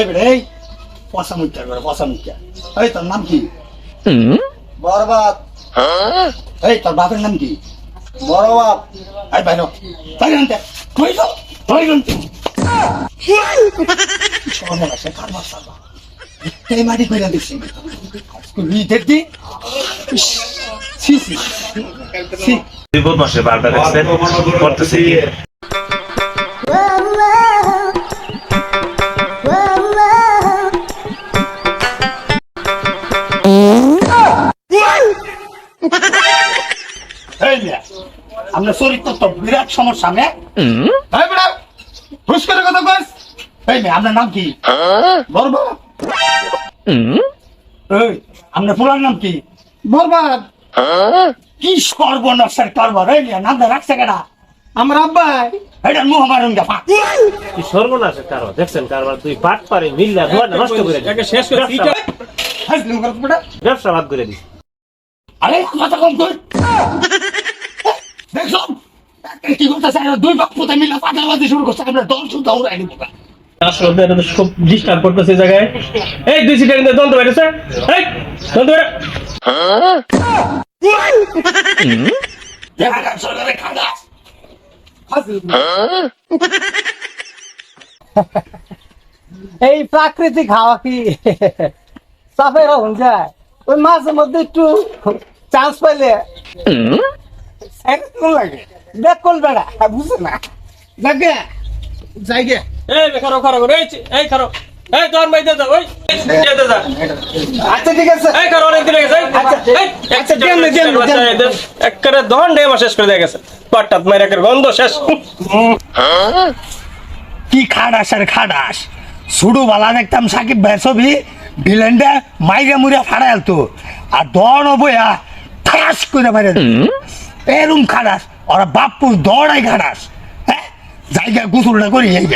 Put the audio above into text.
এই পয়সা মুখটা করে পয়সা মুখটা। এই তোর নাম কি? বরবাদ এই তোর বাপের নাম কি? বড়বাপ এই বাইর বাইর আনতে। কই তো বাইর আনতে। সর্বনাশে কারবার সারবা এই মাটি কইরা দিছি আজকে রিটের সি সি সি বিপদ মাসে বারবার করতেছে কি? আমরা চরিত্র তো বিরাট সমস্যা মে এই বেড়া হুস করে কথা কস এই মিয়া আপনার নাম কি বরবাদ এই আপনার পুরার নাম কি বরবাদ কি সর্বনাশের কারবার এই মিয়া নামটা রাখছে কেডা আমার আব্বাই এটা মুহ মারুন গা ফাঁক কি সর্বনাশের কারণ দেখছেন কারবার তুই পাট পারে মিল্লা ধোয়া নষ্ট করে দিস। শেষ করে ব্যবসা- হাসলুম করত বেটা ব্যবসা বাদ করে দিস আরে কথা কম কর দেখছ? কি করতেছে? দুই পুতে মিলে পাতাবাদি শুরু করছে। আমরা দল শুদ্ধ খুব ডিস্টার্ব করতেছে এই জায়গায়। এই দুই সিটের কিন্তু দ্বন্দ্ব বেড়েছে এই দ্বন্দ্ব বেড়ে সরকারের খাদা। এই প্রাকৃতিক হাওয়া কি? চাপের হন যায়। ওই মাঝে মধ্যে একটু চান্স পাইলে। লাগে। দেখ কোন বেড়া বুঝে না? যাকে যাই গে এই খারো খারো এই এই খারো এই তোর মাই দে ওই দে দে দা আচ্ছা ঠিক আছে। এই খারো অনেক দিন গেছে আচ্ছা, আচ্ছা, দেন দেন দেন। একবারে দহন ডে শেষ করে দিয়ে গেছে। পাট্টাত মাইরা করে গন্ধ শেষ। কি খাডাস আর খাডাস। সুডু বালা দেখতাম সাকিব ভাই ছবি ভিলেনটা মাইরে মুড়ে ফাড়াই আলতো। আর দন বইয়া ঠাস করে মারে এরম খাডাস ওরা বাপুর দড়াই খাডাস হ্যাঁ? জায়গা গুসুলটা করি এই